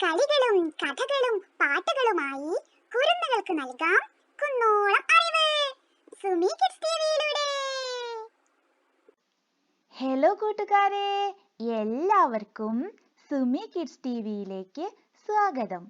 കളികളും കഥകളും പാട്ടുകളുമായി കുരുന്നുകൾക്ക് നൽകാം കുന്നോളം അറിവ്. സുമി കിഡ്സ് ഹലോ കൂട്ടുകാരെ എല്ലാവർക്കും സുമി കിഡ്സ് ടി വിയിലേക്ക് സ്വാഗതം.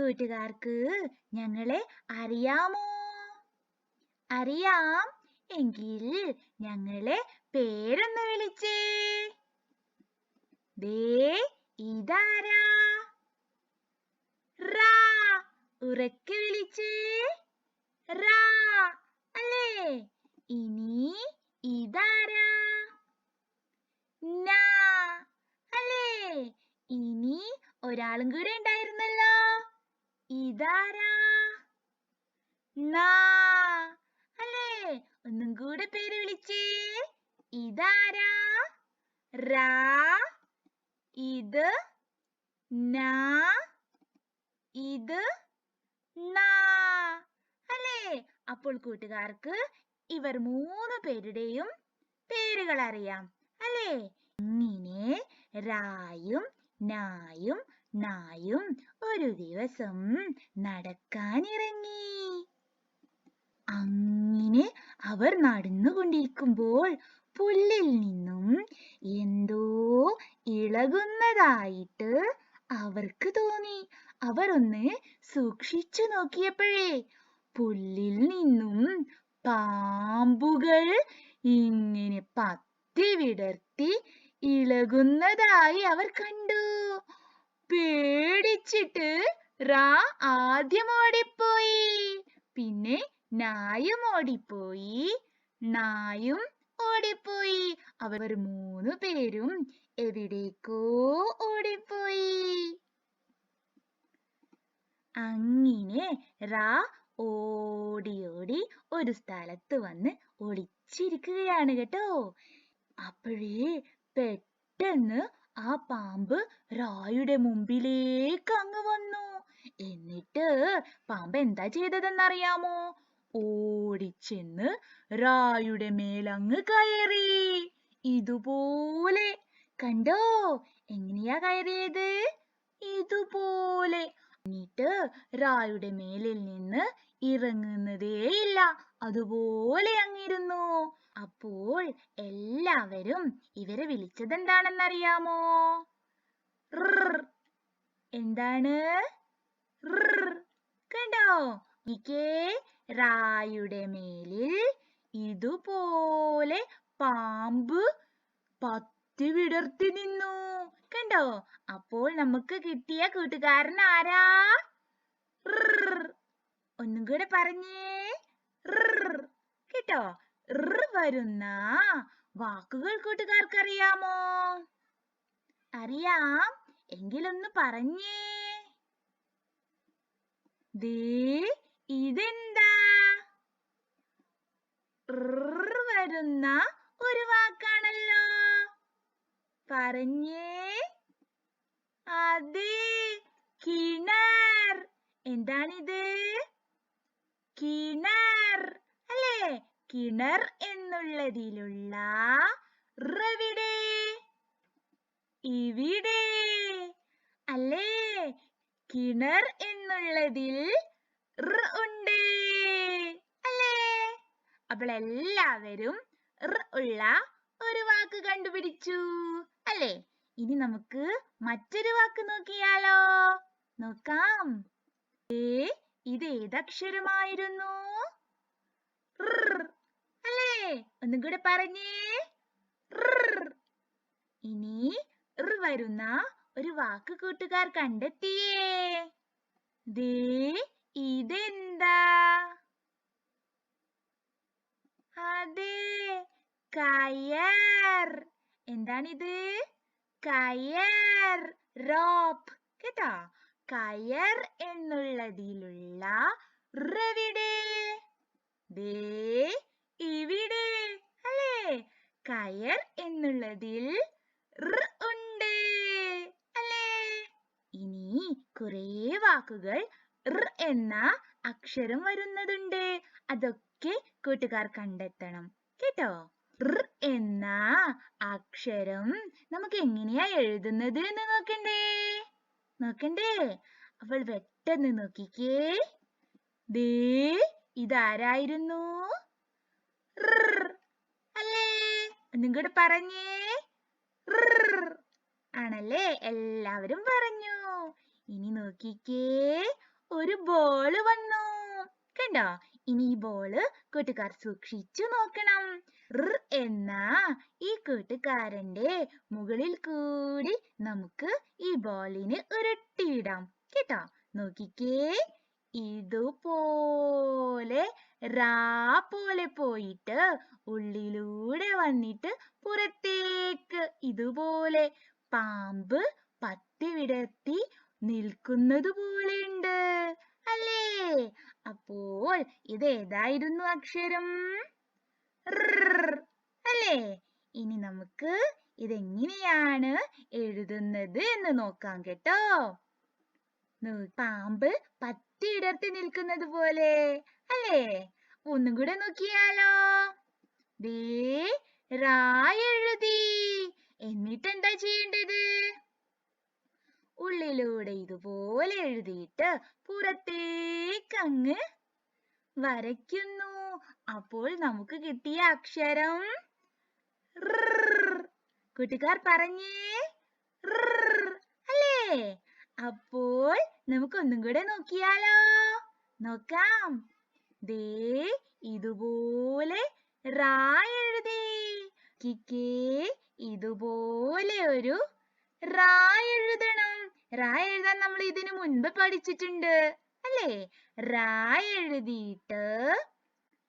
കൂട്ടുകാർക്ക് ഞങ്ങളെ അറിയാമോ? അറിയാം. എങ്കിൽ ഞങ്ങളെ പേരൊന്ന് വിളിച്ചേ. ദേ ഇതാരാ? റാ ഉറക്കെ വിളിച്ചേ. റാ അല്ലേ? ഇനി ഇതാരാ? നാ അല്ലേ? ഇനി ഒരാളും കൂടെ ഉണ്ടായിരുന്നല്ലോ. ഇതാരാ? നാ അല്ലേ ഒന്നും കൂടെ പേര് വിളിച്ചേ. ഇതാരാ? റാ ഇത് നാ ഇത് നാ. അല്ലേ? അപ്പോൾ കൂട്ടുകാർക്ക് ഇവർ മൂന്ന് പേരുടെയും പേരുകൾ അറിയാം അല്ലേ? ഇങ്ങനെ റായും നായും നായും ഒരു ദിവസം നടക്കാനിറങ്ങി. അങ്ങനെ അവർ നടന്നുകൊണ്ടിരിക്കുമ്പോൾ പുല്ലിൽ നിന്നും എന്തോ ഇളകുന്നതായിട്ട് അവർക്ക് തോന്നി. അവർ ഒന്ന് സൂക്ഷിച്ചു നോക്കിയപ്പോഴേ പുല്ലിൽ നിന്നും പാമ്പുകൾ ഇങ്ങനെ പത്തി വിടർത്തി ഇളകുന്നതായി അവർ കണ്ടു. പേടിച്ചിട്ട് റാ ആദ്യം ഓടിപ്പോയി. പിന്നെ നായും ഓടിപ്പോയി. നായും ഓടിപ്പോയി. അവർ മൂന്ന് പേരും എവിടേക്കോ ഓടിപ്പോയി. അങ്ങനെ റാ ഓടി ഓടി ഒരു സ്ഥലത്ത് വന്ന് ഒളിച്ചിരിക്കുകയാണ് കേട്ടോ. അപ്പോഴേ പെട്ടെന്ന് ആ പാമ്പ് റായുടെ മുമ്പിലേക്ക് അങ്ങ് വന്നു. എന്നിട്ട് പാമ്പ് എന്താ ചെയ്തതെന്നറിയാമോ? ഓടിച്ചെന്ന് റായുടെ മേലങ്ങ് കയറി. ഇതുപോലെ. കണ്ടോ? എങ്ങനെയാ കയറിയത്? ഇതുപോലെ. എന്നിട്ട് റായുടെ മേലിൽ നിന്ന് ഇറങ്ങുന്നതേയില്ല. അതുപോലെ അങ്ങിരുന്നു അപ്പോൾ എല്ലാവരും ഇവരെ വിളിച്ചതെന്താണെന്നറിയാമോ? എന്താണ്. കണ്ടോ? ഇക്കേ റായുടെ മേലിൽ ഇതുപോലെ പാമ്പ് പത്തി വിടർത്തി നിന്നു. കണ്ടോ? അപ്പോൾ നമുക്ക് കിട്ടിയ കൂട്ടുകാരൻ ആരാ. ഒന്നും കൂടെ പറഞ്ഞേ. കേട്ടോ? വരുന്ന വാക്കുകൾ കൂട്ടുകാർക്ക് അറിയാമോ അറിയാം. എങ്കിലൊന്ന് പറഞ്ഞേ. ദേ ഇതെന്താ? വരുന്ന ഒരു വാക്കാണല്ലോ. പറഞ്ഞേ. അതെ കിണർ. എന്താണിത്? കിണർ. അല്ലേ? കിണർ എന്നുള്ളതിലുള്ള റവിടെ ഇവിടെ. അല്ലേ? കിണർ എന്നുള്ളതിൽ റ ഉണ്ട്. അല്ലേ? അപ്പോൾ എല്ലാവരും റ ഉള്ള ഒരു വാക്ക് കണ്ടുപിടിച്ചു. അല്ലേ? ഇനി നമുക്ക് മറ്റൊരു വാക്ക് നോക്കിയാലോ? നോക്കാം. ഏ ഇത് ഏതക്ഷരമായിരുന്നു? ഒന്നും കൂടെ പറഞ്ഞേ ഇനി വരുന്ന ഒരു വാക്ക് കൂട്ടുകാർ കണ്ടെത്തിയേ. ദേ ഇതെന്താ? അതെ കയർ. എന്താണിത്? കയർ റോപ്പ്. കേട്ടോ? കയർ എന്നുള്ളതിലുള്ള റവിടെ ദേ ഇവിടെ അല്ലേ കയർ എന്നുള്ളതിൽ ർ ഉണ്ട്. അല്ലേ? ഇനി കുറേ വാക്കുകൾ ർ എന്ന അക്ഷരം വരുന്നതുണ്ട്. അതൊക്കെ കൂട്ടുകാർ കണ്ടെത്തണം. കേട്ടോ? ർ എന്ന അക്ഷരം നമുക്ക് എങ്ങനെയാ എഴുതുന്നത് എന്ന് നോക്കണ്ടേ? നോക്കണ്ടേ? അവൾ പെട്ടെന്ന് നോക്കിക്കേ. ദേ ഇതാരായിരുന്നു? ർ. ഒന്നും കൂടെ പറഞ്ഞേ ആണല്ലേ? എല്ലാവരും പറഞ്ഞു. ഇനി നോക്കിക്കേ. ഒരു ബോൾ വന്നു. കണ്ടോ? ഇനി ഈ ബോൾ കൂട്ടുകാർ സൂക്ഷിച്ചു നോക്കണം. എന്ന ഈ കൂട്ടുകാരന്റെ മുകളിൽ കൂടി നമുക്ക് ഈ ബോളിന് ഉരുട്ടിയിടാം കേട്ടോ? നോക്കിക്കേ. ഇതുപോലെ റാ പോലെ പോയിട്ട് ഉള്ളിലൂടെ വന്നിട്ട് പുറത്തേക്ക് ഇതുപോലെ പാമ്പ് പത്തി വിടർത്തി നിൽക്കുന്നത് ഉണ്ട് അല്ലേ? അപ്പോൾ ഇത് ഏതായിരുന്നു അക്ഷരം? അല്ലേ? ഇനി നമുക്ക് ഇതെങ്ങനെയാണ് എഴുതുന്നത് എന്ന് നോക്കാം കേട്ടോ. പാമ്പ് പത്തി ഇടർത്തി നിൽക്കുന്നത് പോലെ. അല്ലേ? ഒന്നും കൂടെ നോക്കിയാലോ? ദേ എഴുതി എന്നിട്ട് എന്താ ചെയ്യേണ്ടത്? ഉള്ളിലൂടെ ഇതുപോലെ എഴുതിയിട്ട് പുറത്തേക്ക് അങ്ങ് വരയ്ക്കുന്നു. അപ്പോൾ നമുക്ക് കിട്ടിയ അക്ഷരം. കൂട്ടുകാർ പറഞ്ഞേ. അല്ലേ? അപ്പോൾ നമുക്ക് ഒന്നും കൂടെ നോക്കിയാലോ? നോക്കാം. ദേ ഇതുപോലെ റാ എഴുതി. കിക്കേ ഇതുപോലെ ഒരു റാ എഴുതണം. റാ എഴുതാൻ നമ്മൾ ഇതിനു മുൻപ് പഠിച്ചിട്ടുണ്ട് അല്ലേ? റാ എഴുതിയിട്ട്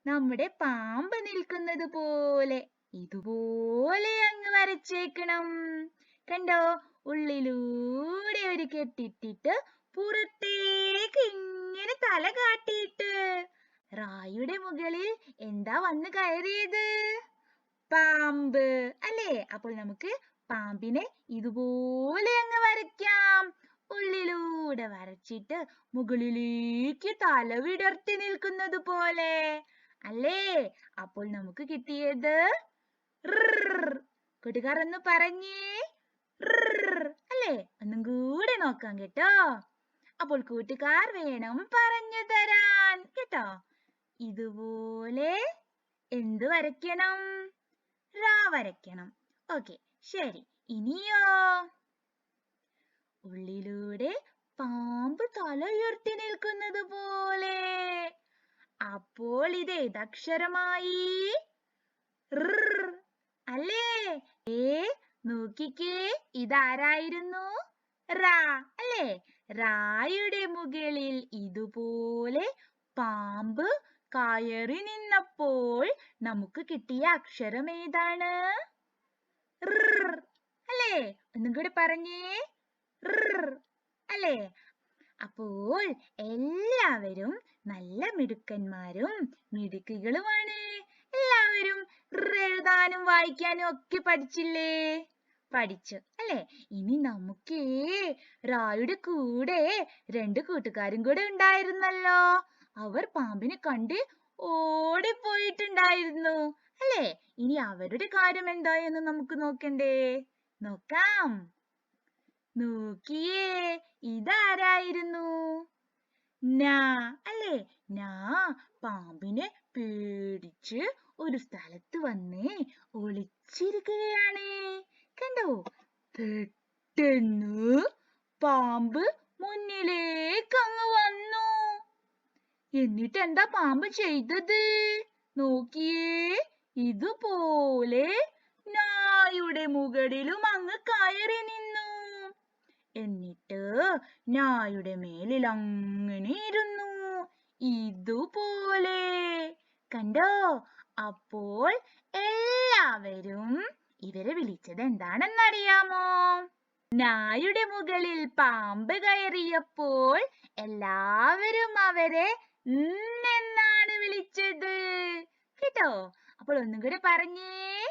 നമ്മുടെ പാമ്പ് നിൽക്കുന്നത് പോലെ ഇതുപോലെ അങ്ങ് വരച്ചേക്കണം. കണ്ടോ? ഉള്ളിലൂടെ ഒരു കെട്ടിട്ടിട്ട് പുറത്തേക്ക് ഇങ്ങനെ തല കാട്ടിയിട്ട് റായുടെ മുകളിൽ എന്താ വന്ന് കയറിയത്? പാമ്പ്. അല്ലേ? അപ്പോൾ നമുക്ക് പാമ്പിനെ ഇതുപോലെ അങ്ങ് വരയ്ക്കാം. ഉള്ളിലൂടെ വരച്ചിട്ട് മുകളിലേക്ക് തല വിടർത്തി നിൽക്കുന്നത് പോലെ. അല്ലേ? അപ്പോൾ നമുക്ക് കിട്ടിയത്. കൂട്ടുകാർ ഒന്ന് പറഞ്ഞേ. അല്ലേ? ഒന്നും കൂടെ നോക്കാം കേട്ടോ. അപ്പോൾ കൂട്ടുകാർ വേണം പറഞ്ഞു തരാൻ. കേട്ടോ? ഇതുപോലെ എന്ത് വരയ്ക്കണം? റാ വരയ്ക്കണം. ഓക്കെ ശരി. ഇനിയോ? ഉള്ളിലൂടെ പാമ്പ് തല ഉയർത്തി നിൽക്കുന്നത് പോലെ. അപ്പോൾ ഇത് ഏതക്ഷരമായി. അല്ലേ? ഏ നോക്കിക്കേ ഇതാരായിരുന്നു? റാ അല്ലേ? റായുടെ മുകളിൽ ഇതുപോലെ പാമ്പ് കയറി നിന്നപ്പോൾ നമുക്ക് കിട്ടിയ അക്ഷരം ഏതാണ്. അല്ലേ? ഒന്നും കൂടി പറഞ്ഞേ. അല്ലേ? അപ്പോൾ എല്ലാവരും നല്ല മിടുക്കന്മാരും മിടുക്കികളുമാണ്. എല്ലാവരും എഴുതാനും വായിക്കാനും ഒക്കെ പഠിച്ചില്ലേ? പഠിച്ചു. അല്ലേ? ഇനി നമുക്കേ റായുടെ കൂടെ രണ്ട് കൂട്ടുകാരും കൂടെ ഉണ്ടായിരുന്നല്ലോ. അവർ പാമ്പിനെ കണ്ട് ഓടിപ്പോയിട്ടുണ്ടായിരുന്നു. അല്ലേ? ഇനി അവരുടെ കാര്യം എന്തായെന്ന് നമുക്ക് നോക്കണ്ടേ? നോക്കാം. നോക്കിയേ ഇതാരായിരുന്നു? നാ അല്ലേ? നാ പാമ്പിനെ പേടിച്ച് ഒരു സ്ഥലത്ത് വന്ന് ഒളിച്ചിരിക്കുകയാണ്. കണ്ടോ? പെട്ടെന്ന് പാമ്പ് മുന്നിലേക്ക് അങ്ങ് വന്നു. എന്നിട്ട് എന്താ പാമ്പ് ചെയ്തത്? നോക്കിയേ ഇതുപോലെ നായുടെ മുകളിലും അങ്ങ് കയറി നിന്നു. എന്നിട്ട് നായുടെ മേലിൽ അങ്ങനെ ഇരുന്നു. ഇതുപോലെ. കണ്ടോ? അപ്പോൾ എല്ലാവരും ഇവരെ വിളിച്ചത് എന്താണെന്നറിയാമോ? നായുടെ മുകളിൽ പാമ്പ് കയറിയപ്പോൾ എല്ലാവരും അവരെ എന്നാണ് വിളിച്ചത്? കേട്ടോ? അപ്പോൾ ഒന്നും കൂടെ പറഞ്ഞേ.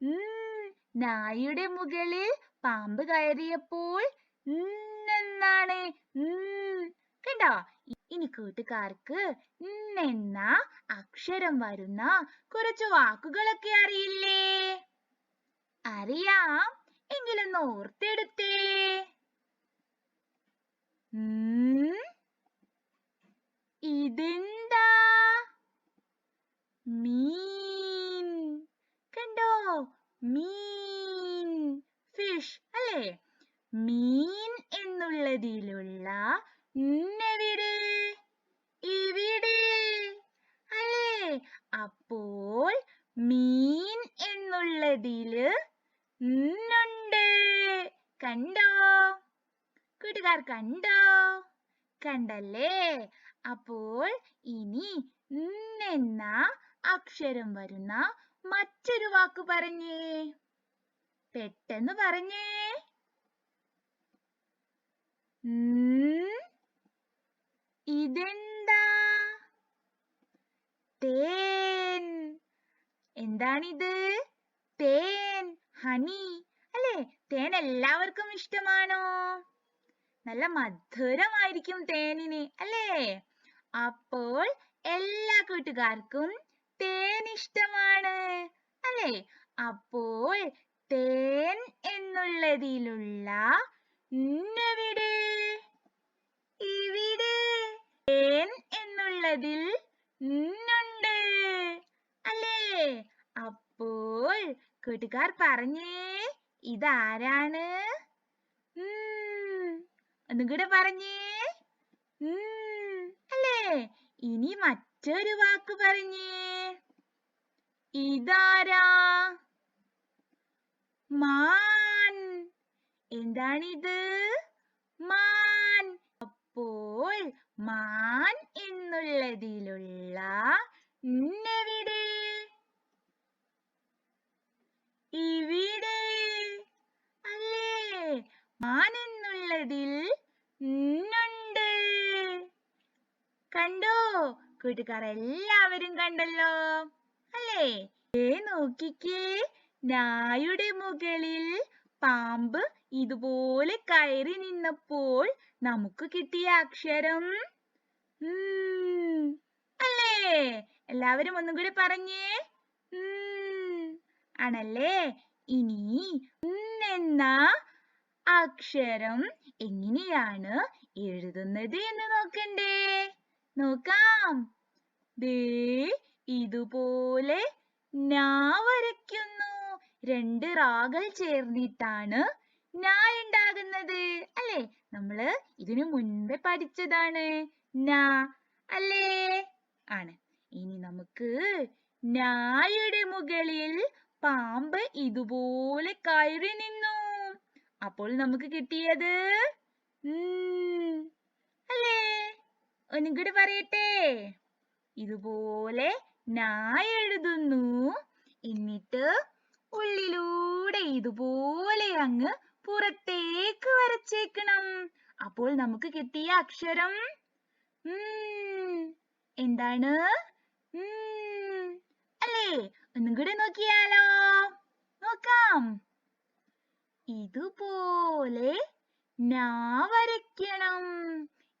ഉം നായുടെ മുകളിൽ പാമ്പ് കയറിയപ്പോൾ എന്നാണ് കണ്ടോ? ഇനി കൂട്ടുകാർക്ക് എന്ന അക്ഷരം വരുന്ന കുറച്ച് വാക്കുകളൊക്കെ അറിയില്ലേ? അറിയാം. എങ്കിലൊന്ന് ഓർത്തെടുത്തേ. ഉം. ഇതെന്താ? മീൻ. കണ്ടോ? മീൻ. ഫിഷ് അല്ലേ? മീൻ എന്നുള്ളതിലുള്ള എവിടെ ഇവിടെ അല്ലേ? അപ്പോൾ മീൻ എന്നുള്ളതിൽ ഉണ്ട് കണ്ടോ? കൂട്ടുകാർ കണ്ടോ? കണ്ടല്ലേ? അപ്പോൾ ഇനി എന്ന അക്ഷരം വരുന്ന മറ്റൊരു വാക്ക് പറഞ്ഞേ. പെട്ടെന്ന് പറഞ്ഞേ. ഇതെന്താ? തേൻ. എന്താണിത്? തേൻ ഹണി. അല്ലേ? തേൻ എല്ലാവർക്കും ഇഷ്ടമാണോ? നല്ല മധുരമായിരിക്കും തേനിന് അല്ലേ? അപ്പോൾ എല്ലാ കൂട്ടുകാർക്കും തേൻ ഇഷ്ടമാണ് അല്ലേ? അപ്പോൾ തേൻ എന്നുള്ളതിലുള്ള ഇന്നെവിടെ? ഇവിടെ. തേൻ എന്നുള്ളതിൽ ഉണ്ട് അല്ലേ? അപ്പോൾ കൂട്ടുകാർ പറഞ്ഞേ ഇതാരാണ്? ഒന്നും കൂടെ പറഞ്ഞേ അല്ലേ? ഇനി മറ്റൊരു വാക്ക് പറഞ്ഞേ. ഇതാരാ? മാൻ. എന്താണിത്? മാൻ. അപ്പോൾ മാൻ എന്നുള്ളതിലുള്ള എവിടെ ഇവിടെ. അല്ലേ? മാൻ എന്നുള്ളതിൽ ഉണ്ട് കണ്ടോ? കൂട്ടുകാർ എല്ലാവരും കണ്ടല്ലോ? അല്ലേ? ഏ നോക്കിക്കേ. നായുടെ മുകളിൽ പാമ്പ് ഇതുപോലെ കയറി നിന്നപ്പോൾ നമുക്ക് കിട്ടിയ അക്ഷരം അല്ലേ? എല്ലാവരും ഒന്നും കൂടി പറഞ്ഞേ. ആണല്ലേ? ഇനി എന്ന അക്ഷരം എങ്ങനെയാണ് എഴുതുന്നത് എന്ന് നോക്കണ്ടേ? നോക്കാം. ദേ ഇതുപോലെ നാ വരയ്ക്കുന്നു. രണ്ട് റാകൾ ചേർന്നിട്ടാണ് നാ ഉണ്ടാകുന്നത്. അല്ലേ? നമ്മൾ ഇതിനു മുൻപേ പഠിച്ചതാണ്. നാ അല്ലേ? ആണ്. ഇനി നമുക്ക് നായുടെ മുകളിൽ പാമ്പ് ഇതുപോലെ കയറി നിന്നു. അപ്പോൾ നമുക്ക് കിട്ടിയത് അല്ലേ? ഒന്നും കൂടി പറയട്ടെ. ഇതുപോലെ നാ എഴുതുന്നു. എന്നിട്ട് ഉള്ളിലൂടെ ഇതുപോലെ അങ്ങ് പുറത്തേക്ക് വരച്ചേക്കണം. അപ്പോൾ നമുക്ക് കിട്ടിയ അക്ഷരം എന്താണ്? അല്ലേ? ഒന്നും കൂടി നോക്കിയാലോ? നോക്കാം. ഇതുപോലെ നാ വരയ്ക്കണം.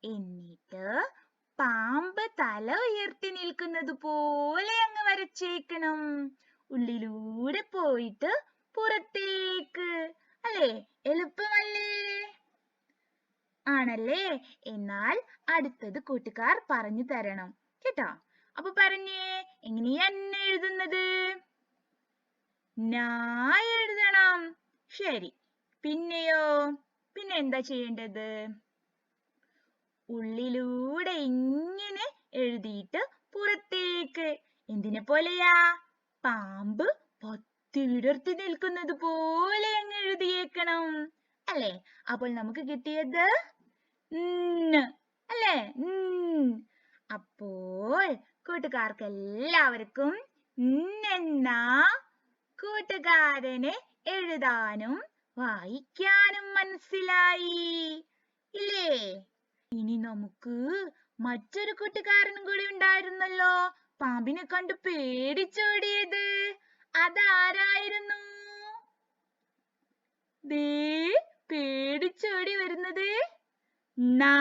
എന്നിട്ട് പാമ്പ് തല ഉയർത്തി നിൽക്കുന്നത് പോലെ അങ്ങ് വരച്ചേക്കണം. ഉള്ളിലൂടെ പോയിട്ട് പുറത്തേക്ക്. അല്ലേ? എളുപ്പമല്ലേ? ആണല്ലേ? എന്നാൽ അടുത്തത് കൂട്ടുകാർ പറഞ്ഞു തരണം. കേട്ടോ? അപ്പൊ പറഞ്ഞേ എങ്ങനെയാ എഴുതുന്നത്? ഞാ എഴുതണം. ശരി. പിന്നെയോ? പിന്നെ എന്താ ചെയ്യേണ്ടത്? ഉള്ളിലൂടെ ഇങ്ങനെ എഴുതിയിട്ട് പുറത്തേക്ക്. എന്തിനെ പോലെയാ? പാമ്പ് പത്തി വിടർത്തി നിൽക്കുന്നത് പോലെ അങ്ങ് എഴുതിയേക്കണം. അല്ലേ? അപ്പോൾ നമുക്ക് കിട്ടിയത് അല്ലെ? അപ്പോൾ കൂട്ടുകാർക്ക് എല്ലാവർക്കും എന്ന കൂട്ടുകാരന് എഴുതാനും വായിക്കാനും മനസ്സിലായി. ഇല്ലേ? ഇനി നമുക്ക് മറ്റൊരു കൂട്ടുകാരനും കൂടി ഉണ്ടായിരുന്നല്ലോ. പാമ്പിനെ കണ്ട് പേടിച്ചോടിയത്. അതാരായിരുന്നു? ദേ പേടിച്ചോടി വരുന്നത് നാ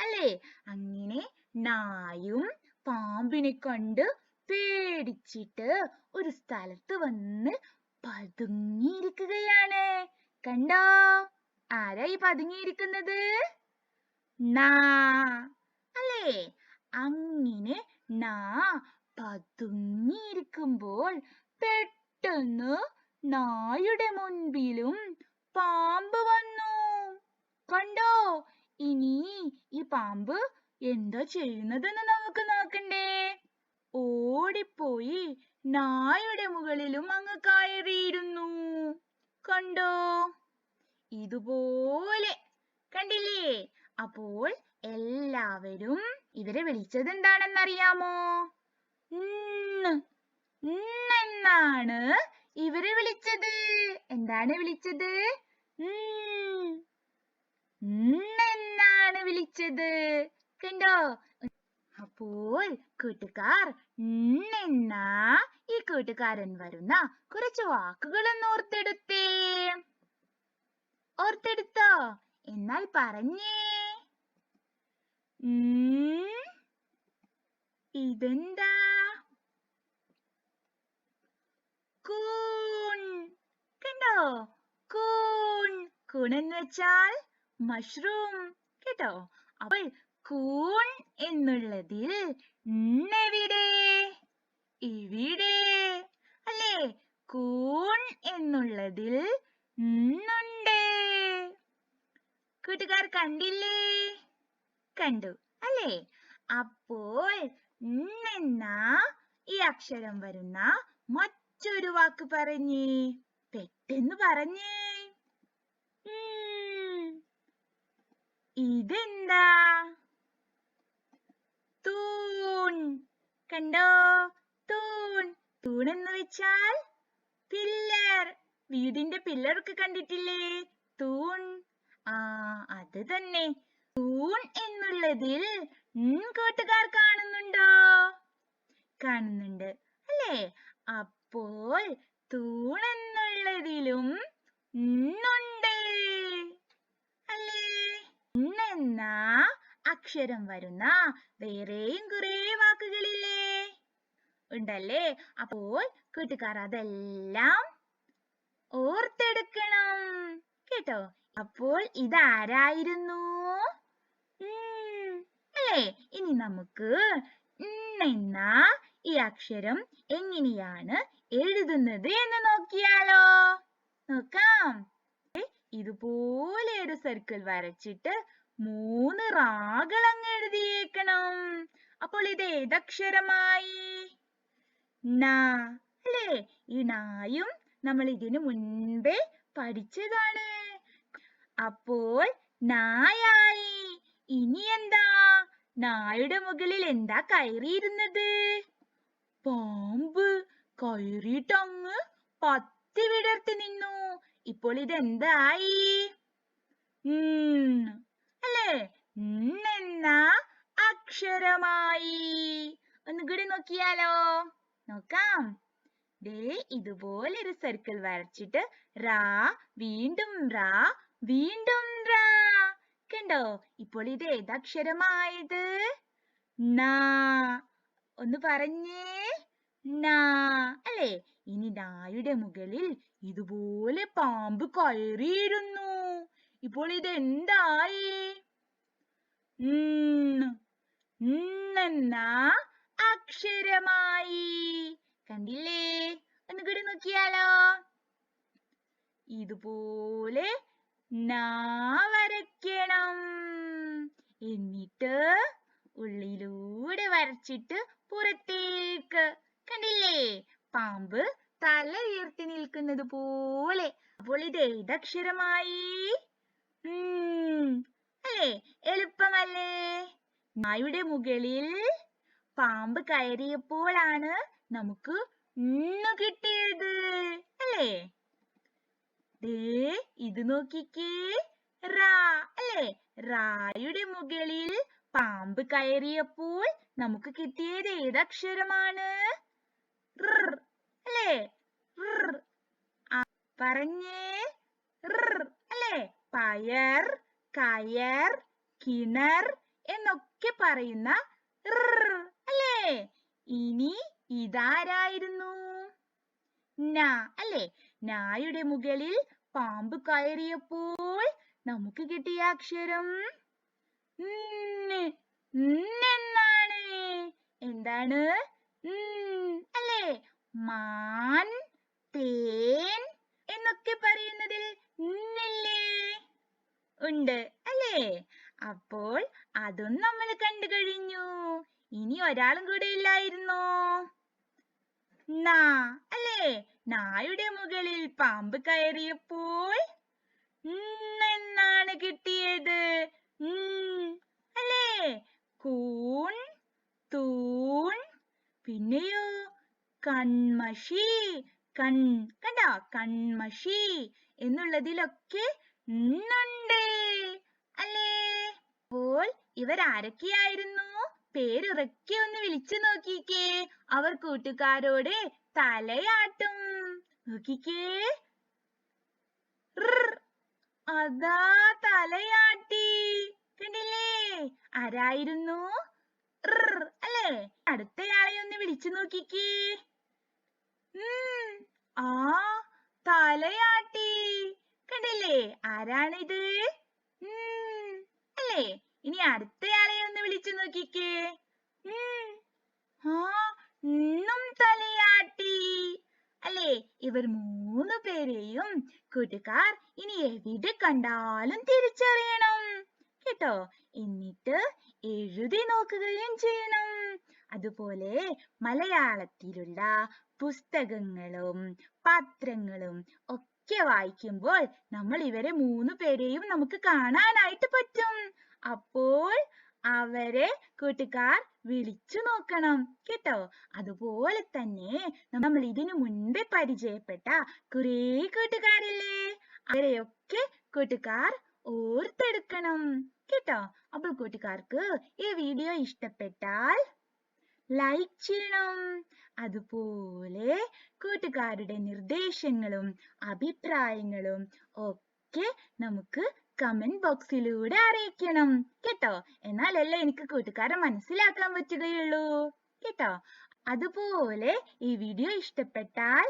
അല്ലേ? അങ്ങനെ നായും പാമ്പിനെ കണ്ട് പേടിച്ചിട്ട് ഒരു സ്ഥലത്ത് വന്ന് പതുങ്ങിയിരിക്കുകയാണ്. കണ്ടോ? ആരാ ഈ പതുങ്ങിയിരിക്കുന്നത്? നാ. അല്ലേ? അങ്ങനെ നാ പതുങ്ങിയിരിക്കുമ്പോൾ പെട്ടെന്ന് നായുടെ മുൻപിലും പാമ്പ് വന്നു. കണ്ടോ? ഇനി ഈ പാമ്പ് എന്താ ചെയ്യുന്നതെന്ന് നമുക്ക് നോക്കണ്ടേ? ഓടിപ്പോയി നായുടെ മുകളിലും അങ്ങ് കയറിയിരുന്നു. കണ്ടോ? ഇതുപോലെ. കണ്ടില്ലേ? അപ്പോൾ എല്ലാവരും ഇവരെ വിളിച്ചത് എന്താണെന്നറിയാമോ? എന്നാണ് ഇവരെ വിളിച്ചത്. എന്താണ് വിളിച്ചത്? എന്നാണ് വിളിച്ചത്. കണ്ടോ? അപ്പോൾ കൂട്ടുകാർ എന്ന ഈ കൂട്ടുകാരൻ വരുന്ന കുറച്ച് വാക്കുകളൊന്ന് ഓർത്തെടുത്തേ. ഓർത്തെടുത്തോ? എന്നാൽ പറഞ്ഞേ. ഇതെന്താ? കൂൺ. കണ്ടോ? കൂൺ. കൂൺ എന്ന് വെച്ചാൽ മഷ്റൂം കേട്ടോ? അപ്പോൾ കൂൺ എന്നുള്ളതിൽ എവിടെ ഇവിടെ അല്ലേ? കൂൺ എന്നുള്ളതിൽ ഉണ്ട് കൂട്ടുകാർ കണ്ടില്ലേ? കണ്ടു അല്ലേ? അപ്പോൾ എന്ന ഈ അക്ഷരം വരുന്ന മറ്റൊരു വാക്ക് പറഞ്ഞേ. പെട്ടെന്ന് പറഞ്ഞേ. ഇതെന്താ? തൂൺ. കണ്ടോ? തൂൺ. തൂൺ എന്ന് വെച്ചാൽ പില്ലർ. വീടിന്റെ പില്ലറൊക്കെ കണ്ടിട്ടില്ലേ? തൂൺ. ആ അത് തന്നെ. തൂൺ എന്നുള്ളതിൽ കൂട്ടുകാർ കാണുന്നുണ്ടോ? കാണുന്നുണ്ട്. അല്ലേ? അപ്പോൾ തൂൺ എന്നുള്ളതിലും അക്ഷരം വരുന്ന വേറെയും കുറേ വാക്കുകളില്ലേ? ഉണ്ടല്ലേ? അപ്പോൾ കൂട്ടുകാർ അതെല്ലാം ഓർത്തെടുക്കണം. കേട്ടോ? അപ്പോൾ ഇതാരായിരുന്നു? അല്ലേ? ഇനി നമുക്ക് എന്ന ഈ അക്ഷരം എങ്ങനെയാണ് എഴുതുന്നത് എന്ന് നോക്കിയാലോ. നോക്കാം. ഇതുപോലെ ഒരു സർക്കിൾ വരച്ചിട്ട് മൂന്ന് റാകൾ അങ്ങ് എഴുതിയേക്കണം. അപ്പോൾ ഇത് ഏതക്ഷരമായി? ന അല്ലേ? ഈ നായും നമ്മൾ ഇതിനു മുൻപേ പഠിച്ചതാണ്. അപ്പോൾ നായായി. ഇനി എന്താ? നായുടെ മുകളിൽ എന്താ കയറിയിരുന്നത്? പാമ്പ് കയറിയിട്ടങ്ങ് പത്തി വിടർത്തി നിന്നു. ഇപ്പോൾ ഇതെന്തായി? ഉം അല്ലേ? എന്ന അക്ഷരമായി. ഒന്നുകൂടി നോക്കിയാലോ? നോക്കാം. ദേ ഇതുപോലെ ഒരു സർക്കിൾ വരച്ചിട്ട് റാ വീണ്ടും റാ വീണ്ടും റാ. കണ്ടോ? ഇപ്പോൾ ഇത് ഏതക്ഷരമായത്? ഒന്ന് പറഞ്ഞേ. നാ. അല്ലേ? ഇനി നായുടെ മുകളിൽ ഇതുപോലെ പാമ്പ് കയറിയിരുന്നു. ഇപ്പോൾ ഇത് എന്തായി എന്ന അക്ഷരമായി. കണ്ടില്ലേ? ഒന്നുകൂടി നോക്കിയാലോ? ഇതുപോലെ വരയ്ക്കണം. എന്നിട്ട് ഉള്ളിലൂടെ വരച്ചിട്ട് പുറത്തേക്ക്. കണ്ടില്ലേ? പാമ്പ് തല ഉയർത്തി നിൽക്കുന്നത് പോലെ. അപ്പോൾ ഇത് ഏതക്ഷരമായി? അല്ലേ? എളുപ്പമല്ലേ? നായുടെ മുകളിൽ പാമ്പ് കയറിയപ്പോഴാണ് നമുക്ക് ഇന്ന് കിട്ടിയത്. അല്ലേ? ഇത് നോക്കിക്കേ. റാ അല്ലേ? റായുടെ മുകളിൽ പാമ്പ് കയറിയപ്പോൾ നമുക്ക് കിട്ടിയത് ഏതക്ഷരമാണ് അല്ലേ? പറഞ്ഞേ. അല്ലേ? പയർ. കയർ കിണർ എന്നൊക്കെ പറയുന്ന അല്ലേ? ഇനി ഇതാരായിരുന്നു? ന അല്ലേ? നായുടെ മുകളിൽ പാമ്പ് കയറിയപ്പോൾ നമുക്ക് കിട്ടിയ അക്ഷരം എന്നാണ്? എന്താണ്? അല്ലേ? മാൻ തേൻ എന്നൊക്കെ പറയുന്നതിൽ നില്ലേ ഉണ്ട് അല്ലേ? അപ്പോൾ അതും നമ്മൾ കണ്ടു കഴിഞ്ഞു. ഇനി ഒരാളും കൂടെ ഇല്ലായിരുന്നോ? നാ അല്ലേ? നായുടെ മുകളിൽ പാമ്പ് കയറിയപ്പോൾ എന്നാണ് കിട്ടിയത്? അല്ലേ? കൂൺ തൂൺ പിന്നെയോ കൺമഷി കൺ കണ്ടോ? കൺമഷി എന്നുള്ളതിലൊക്കെ ഉണ്ട്. അപ്പോൾ ഇവരാരൊക്കെയായിരുന്നു? പേരുറക്കി ഒന്ന് വിളിച്ചു നോക്കിക്കേ. അവർ കൂട്ടുകാരോട് തലയാട്ടും. നോക്കിക്കേ. അതാ തലയാട്ടി. കണ്ടില്ലേ? ആരായിരുന്നു. അല്ലേ? അടുത്തയാളെ ഒന്ന് വിളിച്ചു നോക്കിക്കേ. ആ തലയാട്ടി. കണ്ടില്ലേ? ആരാണിത്? ഉം. അല്ലേ ഇനി അടുത്തയാളെ ഒന്ന് വിളിച്ചു നോക്കിക്കേ. ഇന്നും തലയാട്ടി. അല്ലേ? ഇവർ മൂന്ന് പേരെയും കൂട്ടുകാർ ഇനി എവിടെ കണ്ടാലും തിരിച്ചറിയണം. കേട്ടോ? എന്നിട്ട് എഴുതി നോക്കുകയും ചെയ്യണം. അതുപോലെ മലയാളത്തിലുള്ള പുസ്തകങ്ങളും പത്രങ്ങളും ഒക്കെ വായിക്കുമ്പോൾ നമ്മൾ ഇവരെ മൂന്ന് പേരെയും നമുക്ക് കാണാനായിട്ട് പറ്റും. അപ്പോൾ അവരെ കൂട്ടുകാർ വിളിച്ചു നോക്കണം കേട്ടോ. അതുപോലെ തന്നെ നമ്മൾ ഇതിനു മുൻപേ പരിചയപ്പെട്ട കുറേ കൂട്ടുകാരില്ലേ? അവരെയൊക്കെ കൂട്ടുകാർ ഓർത്തെടുക്കണം കേട്ടോ. അപ്പോൾ കൂട്ടുകാർക്ക് ഈ വീഡിയോ ഇഷ്ടപ്പെട്ടാൽ ലൈക്ക് ചെയ്യണം. അതുപോലെ കൂട്ടുകാരുടെ നിർദ്ദേശങ്ങളും അഭിപ്രായങ്ങളും ഒക്കെ നമുക്ക് കമന്റ് ബോക്സിലൂടെ അറിയിക്കണം. കേട്ടോ? എന്നാലല്ലേ എനിക്ക് കൂട്ടുകാരെ മനസ്സിലാക്കാൻ പറ്റുകയുള്ളൂ. കേട്ടോ? അതുപോലെ ഈ വീഡിയോ ഇഷ്ടപ്പെട്ടാൽ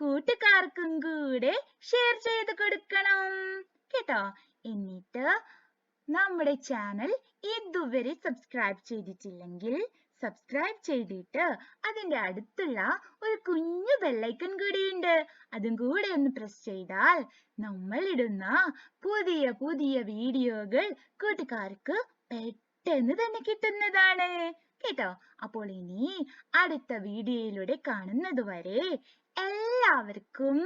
കൂട്ടുകാർക്കും കൂടെ ഷെയർ ചെയ്ത് കൊടുക്കണം. കേട്ടോ? എന്നിട്ട് നമ്മുടെ ചാനൽ ഇതുവരെ സബ്സ്ക്രൈബ് ചെയ്തിട്ടില്ലെങ്കിൽ സബ്സ്ക്രൈബ് ചെയ്തിട്ട് അതിന്റെ അടുത്തുള്ള ഒരു കുഞ്ഞു ബെല്ലൈക്കൺ കൂടിയുണ്ട്. അതും കൂടെ ഒന്ന് പ്രസ് ചെയ്താൽ നമ്മൾ ഇടുന്ന പുതിയ പുതിയ വീഡിയോകൾ കൂട്ടുകാർക്ക് പെട്ടെന്ന് തന്നെ കിട്ടുന്നതാണ്. കേട്ടോ? അപ്പോൾ ഇനി അടുത്ത വീഡിയോയിലൂടെ കാണുന്നത് വരെ എല്ലാവർക്കും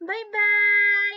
ബൈ ബൈ